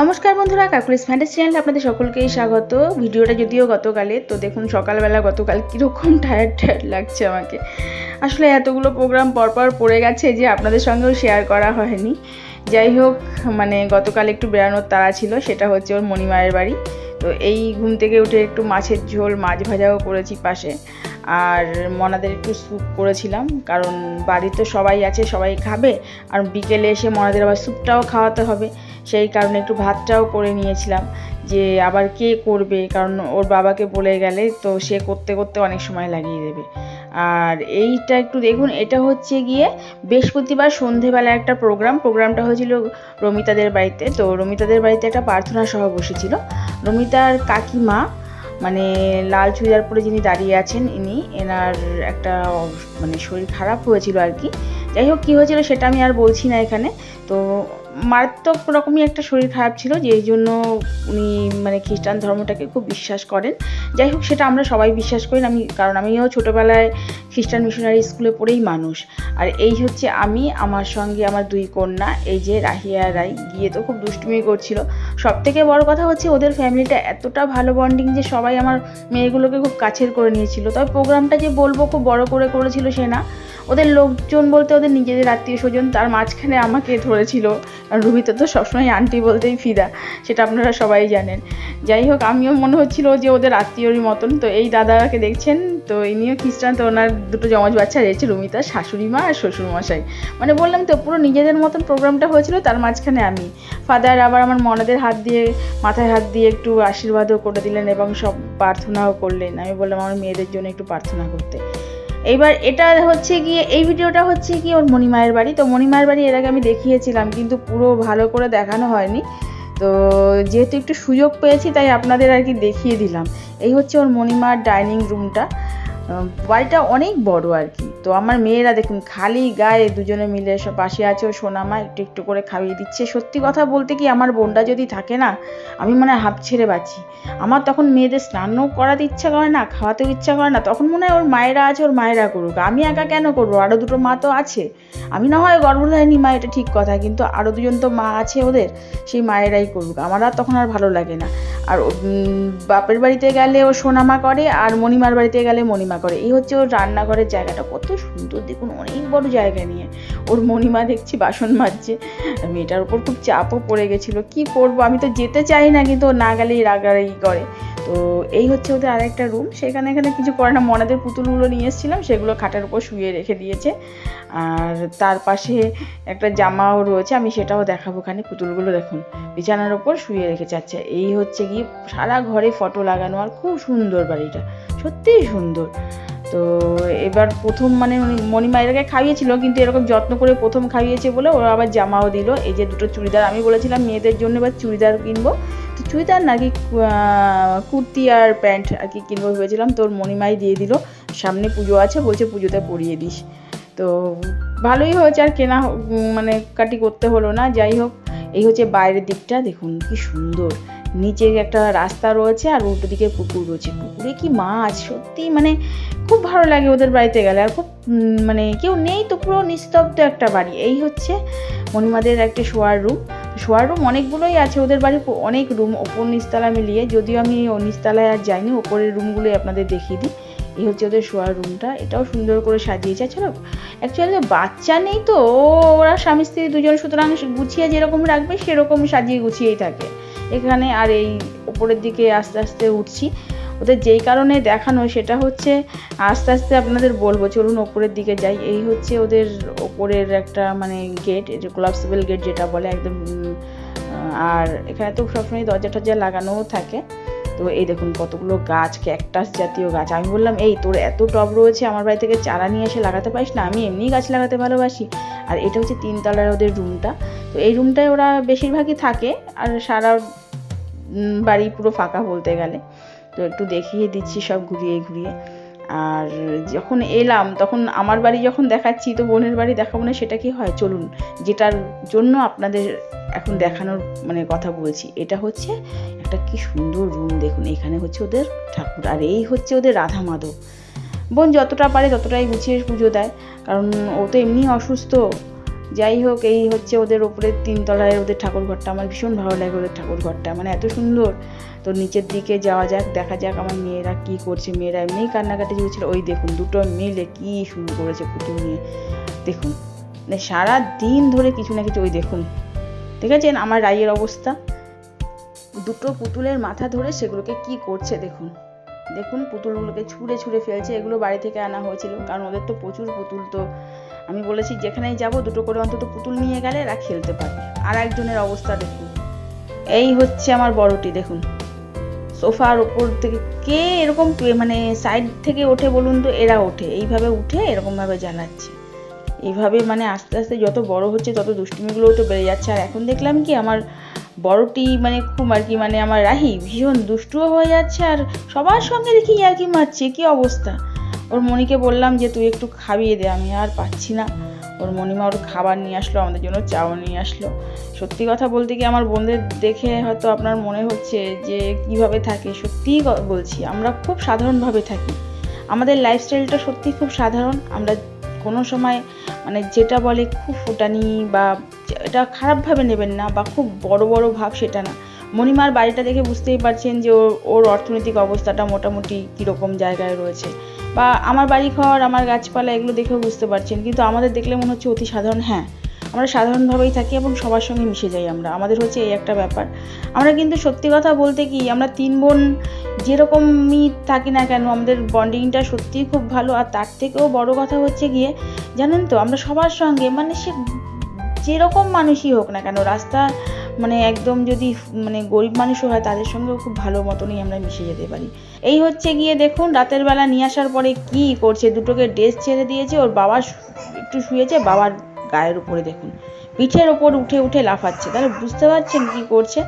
নমস্কার বন্ধুরা, Kokkalis fantasy চ্যানেলে আপনাদের সকলকেই স্বাগত। ভিডিওটা যদিও গতকালে, তো দেখুন সকালবেলা গতকাল কীরকম টায়ার্ড টায়ার্ড লাগছে আমাকে। আসলে এতগুলো প্রোগ্রাম পরপর পড়ে গেছে যে আপনাদের সঙ্গেও শেয়ার করা হয়নি। যাই হোক মানে গতকাল একটু বেড়ানোর তাড়া ছিল, সেটা হচ্ছে ওর মণিমায়ের বাড়ি। তো এই ঘুম থেকে উঠে একটু মাছের ঝোল, মাছ ভাজাও করেছি পাশে। আর মনাদের একটু স্যুপ করেছিলাম, কারণ বাড়িতে সবাই আছে, সবাই খাবে। আর বিকেলে এসে মনাদের আবার স্যুপটাও খাওয়াতে হবে। সেই কারণে একটু ভাতটাও করে নিয়েছিলাম যে আবার কে করবে? কারণ ওর বাবাকে বলে গেলে তো সে করতে করতে অনেক সময় লাগিয়ে দেবে। আর এইটা একটু দেখুন, এটা হচ্ছে গিয়ে বৃহস্পতিবার সন্ধেবেলা একটা প্রোগ্রাম। প্রোগ্রামটা হয়েছিল রমিতাদের বাড়িতে। তো রমিতাদের বাড়িতে একটা প্রার্থনা সহ বসেছিল। রমিতার কাকিমা মানে লাল চুড়িদার পরে যিনি দাঁড়িয়ে আছেন, ইনি, এনার একটা মানে শরীর খারাপ হয়েছিল আর কি। যাই হোক, কী হয়েছিল সেটা আমি আর বলছি না এখানে। তো মারাত্মক রকমই একটা শরীর খারাপ ছিল, যেই জন্য উনি মানে খ্রিস্টান ধর্মটাকে খুব বিশ্বাস করেন। যাই হোক, সেটা আমরা সবাই বিশ্বাস করি আমি কারণ আমিও ছোটোবেলায় খ্রিস্টান মিশনারি স্কুলে পড়েই মানুষ। আর এই হচ্ছে আমি, আমার সঙ্গে আমার দুই কন্যা, এই যে রাহিয়া রাই, গিয়ে তো খুব দুষ্টুমি করছিল। সব থেকে বড় কথা হচ্ছে, ওদের ফ্যামিলিটা এতটা ভালো বন্ডিং যে সবাই আমার মেয়েগুলোকে খুব কাছের করে নিয়েছিল। তবে প্রোগ্রামটা যে বলব, খুব বড় করে করেছিল সে না। ওদের লোকজন বলতে ওদের নিজেদের আত্মীয় স্বজন তার মাঝখানে আমাকে ধরেছিল। আর রুবিতে তো সবসময় আন্টি বলতেই ফিদা, সেটা আপনারা সবাই জানেন। যাই হোক, আমিও মনে হচ্ছিল যে ওদের আত্মীয়রই মতন। তো এই দাদাকে দেখছেন, তো ইনিও খ্রিস্টান, তো ওনার দুটো জমজ বাচ্চা রয়েছে রুমিতার শাশুড়ি মা আর শ্বশুর মশাই মানে বললাম তো, পুরো নিজেদের মতন প্রোগ্রামটা হয়েছিল, তার মাঝখানে আমি। ফাদার আবার আমার মনাদের হাত দিয়ে, মাথায় হাত দিয়ে একটু আশীর্বাদও করে দিলেন এবং সব প্রার্থনাও করলেন। আমি বললাম, আমার মেয়েদের জন্য একটু প্রার্থনা করতে। এইবার এটা হচ্ছে গিয়ে, এই ভিডিওটা হচ্ছে কি ওর মণিমায়ের বাড়ি। তো মণিমায়ের বাড়ি এর আগে আমি দেখিয়েছিলাম, কিন্তু পুরো ভালো করে দেখানো হয়নি। তো যেহেতু একটু সুযোগ পেয়েছি, তাই আপনাদের আর কি দেখিয়ে দিলাম। এই হচ্ছে ওর মণিমার ডাইনিং রুমটা। বাড়িটা অনেক বড় আর কি। তো আমার মেয়েরা দেখুন, খালি গায়ে দুজনে মিলে সব পাশে আছে ও সোনামা, একটু একটু করে খাইয়ে দিচ্ছে। সত্যি কথা বলতে কি আমার বোনটা যদি থাকে না, আমি মনে হাঁপ ছেড়ে বাঁচি। আমার তখন মেয়েদের স্নানও করাতে ইচ্ছা করে না, খাওয়াতেও ইচ্ছা করে না, তখন মনে হয় ওর মায়েরা আছে, ওর মায়েরা করুক। আমি একা কেন করব? আরও দুটো মা তো আছে। আমি না হয় গর্ভধারিণী মা, এটা ঠিক কথা, কিন্তু আরও দুজন তো মা আছে ওদের, সেই মায়েরাই করুক। আমার আর তখন আর ভালো লাগে না। আর বাপের বাড়িতে গেলে ও সোনামা করে, আর মণিমার বাড়িতে গেলে মণিমা করে। এই হচ্ছে ওর রান্নাঘরের জায়গাটা। কত সুন্দর, দেখুন অনেক বড় জায়গা নিয়ে। ওর মণিমা দেখছি বাসন মাজছে। মেয়েটার উপর খুব চাপও পড়ে গেছিল। কি করব? আমি তো যেতে চাই না, কিন্তু না গেলেই রাগারাগি করে। তো এই হচ্ছে ওদের আরেকটা রুম সেখানে এখানে কিছু করে না। মনাদের পুতুলগুলো নিয়ে এসেছিলাম, সেগুলো খাটের উপর শুয়ে রেখে দিয়েছে। আর তার পাশে একটা জামাও রয়েছে, আমি সেটাও দেখাবো ওখানে। পুতুলগুলো দেখুন, বিছানার ওপর শুয়ে রেখেছে আচ্ছা এই হচ্ছে কি, সারা ঘরে ফটো লাগানো। আর খুব সুন্দর বাড়িটা। সত্যিই সুন্দর। তো এবার প্রথম মানে মণিমা এটাকে খাইয়েছিল, কিন্তু এরকম যত্ন করে প্রথম খাইয়েছে বলে ওরা আবার জামাও দিল। এই যে দুটো চুড়িদার, আমি বলেছিলাম মেয়েদের জন্য এবার চুড়িদার কিনবো। তো চুড়িদার নাকি কুর্তি আর প্যান্ট আর কি কিনবো ভেবেছিলাম, তোর মণিমাই দিয়ে দিল। সামনে পুজো আছে, বলছে পুজোতে পরিয়ে দিস। তো ভালোই হয়েছে আর কেনা মানে কাটি করতে হলো না, যাই হোক। এই হচ্ছে বাইরের দিকটা, দেখুন কি সুন্দর। নিচে একটা রাস্তা রয়েছে আর উল্টো দিকে পুকুর রয়েছে। পুকুরে কি মাছ? সত্যি মানে খুব ভালো লাগে ওদের বাড়িতে গেলে। আর খুব মানে কেউ নেই তো, পুরো নিস্তব্ধ একটা বাড়ি। এই হচ্ছে মণিমাদের একটা শোয়ার রুম। শোয়ার রুম অনেকগুলোই আছে ওদের বাড়ি অনেক রুম ওপর নিচতলা মিলিয়ে। যদিও আমি ও নিচতলায় আর যাইনি, ওপরের রুমগুলোই আপনাদের দেখিয়ে দিই। এই হচ্ছে ওদের শোয়ার রুমটা। এটাও সুন্দর করে সাজিয়েছে। চলো অ্যাকচুয়ালি বাচ্চা নেই তো। ওরা স্বামী স্ত্রী দুজন, সুতরাং গুছিয়ে যেরকম রাখবে, সেরকম সাজিয়ে গুছিয়েই থাকে। এখানে আর এই ওপরের দিকে আস্তে আস্তে উঠছি। ওদের যেই কারণে দেখানো সেটা হচ্ছে, আস্তে আস্তে আপনাদের বলব, চলুন ওপরের দিকে যাই। এই হচ্ছে ওদের ওপরের একটা মানে গেট কোলাপসিবল গেট যেটা বলে একদম আর এখানে তো সবসময় দরজা টরজা লাগানোও থাকে। তো এই দেখুন কতগুলো গাছ ক্যাকটাস জাতীয় গাছ। আমি বললাম, এই, তোর এত টব রয়েছে, আমার বাড়ি থেকে চারা নিয়ে এসে লাগাতে পারিস না? আমি এমনিই গাছ লাগাতে ভালোবাসি। আর এটা হচ্ছে তিনতলার ওদের রুমটা তো এই রুমটায় ওরা বেশিরভাগই থাকে, আর সারা বাড়ি পুরো ফাঁকা বলতে গেলে। তো একটু দেখিয়ে দিচ্ছি সব ঘুরিয়ে ঘুরিয়ে। আর যখন এলাম, তখন আমার বাড়ি যখন দেখাচ্ছি, তো বোনের বাড়ি দেখাবো না, সেটা কি হয়? চলুন, যেটার জন্য আপনাদের এখন দেখানোর মানে কথা বলছি, এটা হচ্ছে একটা কি সুন্দর রুম দেখুন, এখানে হচ্ছে ওদের ঠাকুর, আর এই হচ্ছে ওদের রাধা মাধব। বোন যতটা পারে ততটাই গুছিয়ে পুজো দেয়, কারণ ও তো এমনি অসুস্থ। যাই হোক, এই হচ্ছে ওদের ওপরে তিনতলায় ওদের ঠাকুর ঘরটা। আমার ভীষণ ভালো লাগে ওদের ঠাকুর ঘরটা। মানে এত সুন্দর। তো নিচের দিকে যাওয়া যাক, দেখা যাক আমার মেয়েরা কি করছে। মেয়েরা এমনিই কান্নাকাটি চলছিল। ওই দেখুন, দুটো মিলে কি শুরু করেছে পুতুল নিয়ে। দেখুন মানে সারা দিন ধরে কিছু না কিছু, ওই দেখুন। ঠিক আছে আমার রাইয়ের অবস্থা? দুটো পুতুলের মাথা ধরে সেগুলোকে কি করছে দেখুন। দেখুন, পুতুলগুলোকে ছুঁড়ে ছুঁড়ে ফেলছে। এগুলো বাড়ি থেকে আনা হয়েছিল, কারণ ওদের তো প্রচুর পুতুল তো। আমি বলেছি, যেখানেই যাব, দুটো করে অন্তত পুতুল নিয়ে গেলে এরা খেলতে পারবে। আর একজনের অবস্থা দেখুন। এই হচ্ছে আমার বড়টি, দেখুন। সোফার ওপর থেকে কে এরকম মানে সাইড থেকে ওঠে বলুন তো, এরা ওঠে। এইভাবে উঠে এরকমভাবে জ্বালাচ্ছে। এইভাবে মানে আস্তে আস্তে যত বড় হচ্ছে, তত দুষ্টুমিগুলোও তো বেড়ে যাচ্ছে। আর এখন দেখলাম কি, আমার বড়টি মানে খুব আর কি মানে আমার রাহি ভীষণ দুষ্টুও হয়ে যাচ্ছে। আর সবার সঙ্গে দেখি আর কি মারছে, কি অবস্থা? ওর মনিকে বললাম যে, তুই একটু খাইয়ে দে, আমি আর পাচ্ছি না। ওর মণিমা ওর খাবার নিয়ে আসলো, আমাদের জন্য চাও নিয়ে আসলো। সত্যি কথা বলতে কি আমার বোনদের দেখে হয়তো আপনার মনে হচ্ছে যে, কীভাবে থাকে? সত্যিই বলছি, আমরা খুব সাধারণভাবে থাকি। আমাদের লাইফস্টাইলটা সত্যি খুব সাধারণ। আমরা কোনো সময় মানে যেটা বলে খুব ফুটানি বা এটা খারাপভাবে নেবেন না বা খুব বড় বড় ভাব সেটা না। মণিমার বাড়িটা দেখে বুঝতেই পারছেন যে ওর অর্থনৈতিক অবস্থাটা মোটামুটি কীরকম জায়গায় রয়েছে। বা আমার বাড়ি ঘর আমার গাছপালা এগুলো দেখেও বুঝতে পারছেন। কিন্তু আমাদের দেখলে মনে হচ্ছে অতি সাধারণ হ্যাঁ আমরা সাধারণভাবেই থাকি এবং সবার সঙ্গে মিশে যাই আমরা। আমাদের হচ্ছে এই একটা ব্যাপার। আমরা কিন্তু সত্যি কথা বলতে কি, আমরা তিন বোন যেরকমই থাকি না কেন, আমাদের বন্ডিংটা সত্যিই খুব ভালো। আর তার থেকেও বড় কথা হচ্ছে গিয়ে, জানেন তো, আমরা সবার সঙ্গে মানে সে যেরকম মানুষই হোক না কেন, রাস্তা মানে একদম যদি মানে গরিব মানুষও হয়, তাদের সঙ্গেও খুব ভালো মতনই আমরা মিশে যেতে পারি। এই হচ্ছে গিয়ে দেখুন, রাতের বেলা নিয়ে আসার পরে কি করছে? দুটোকে ড্রেস ছেড়ে দিয়েছে, ওর বাবা একটু শুয়েছে, বাবার গায়ের উপরে দেখুন। পিঠের ওপর উঠে উঠে লাফাচ্ছে। তাহলে বুঝতে পারছেন কি করছে?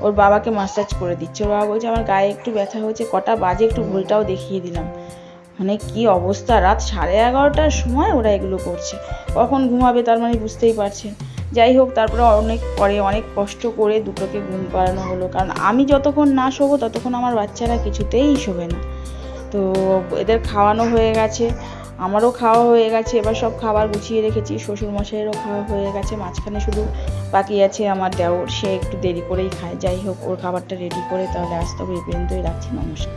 ওর বাবাকে মাসাজ করে দিচ্ছে। ওর বাবা বলছে, আমার গায়ে একটু ব্যথা হয়েছে, কটা বাজে, একটু ভুলটাও দেখিয়ে দিলাম। মানে কি অবস্থা? রাত সাড়ে এগারোটার সময় ওরা এগুলো করছে। কখন ঘুমাবে তার মানে বুঝতেই পারছেন। যাই হোক, তারপরে অনেক পরে অনেক কষ্ট করে দুটোকে ঘুম পাড়ানো হলো। কারণ আমি যতক্ষণ না শোবো, ততক্ষণ আমার বাচ্চারা কিছুতেই শোবে না। তো এদের খাওয়ানো হয়ে গেছে, আমারও খাওয়া হয়ে গেছে, এবার সব খাবার গুছিয়ে রেখেছি শ্বশুর মশাইয়েরও খাওয়া হয়ে গেছে, মাঝখানে শুধু বাকি আছে আমার দেওর, সে একটু দেরি করেই খায়। যাই হোক, ওর খাবারটা রেডি করে তাহলে আসতে হবে এই পর্যন্তই রাখছি, নমস্কার।